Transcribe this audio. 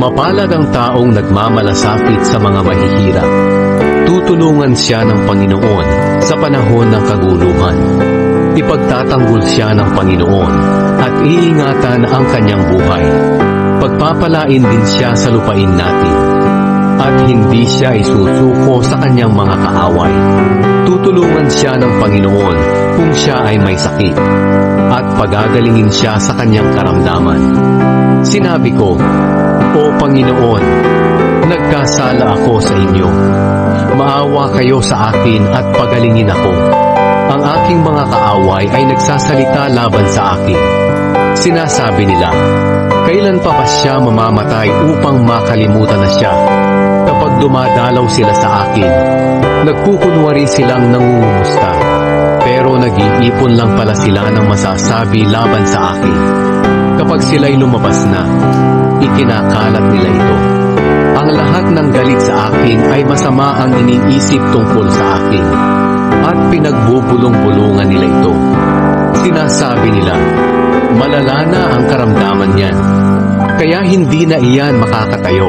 Mapalad ang taong nagmamalasakit sa mga mahihirap. Tutulungan siya ng Panginoon sa panahon ng kaguluhan. Ipagtatanggol siya ng Panginoon at iingatan ang kanyang buhay. Pagpapalain din siya sa lupain natin at hindi siya isusuko sa kanyang mga kaaway. Tutulungan siya ng Panginoon kung siya ay may sakit at pagagalingin siya sa kanyang karamdaman. Sinabi ko, O Panginoon, nagkasala ako sa inyo. Maawa kayo sa akin at pagalingin ako. Ang aking mga kaaway ay nagsasalita laban sa akin. Sinasabi nila, kailan pa ba siya mamamatay upang makalimutan na siya? Kapag dumadalaw sila sa akin, nagkukunwari silang nangungumusta. Pero nag-iipon lang pala sila ng masasabi laban sa akin. Kapag sila'y lumabas na, ikinakalat nila ito. Ang lahat ng galit sa akin ay masama ang iniisip tungkol sa akin. At pinagbubulong-bulungan nila ito. Sinasabi nila, malala na ang karamdaman niyan. Kaya hindi na iyan makakatayo.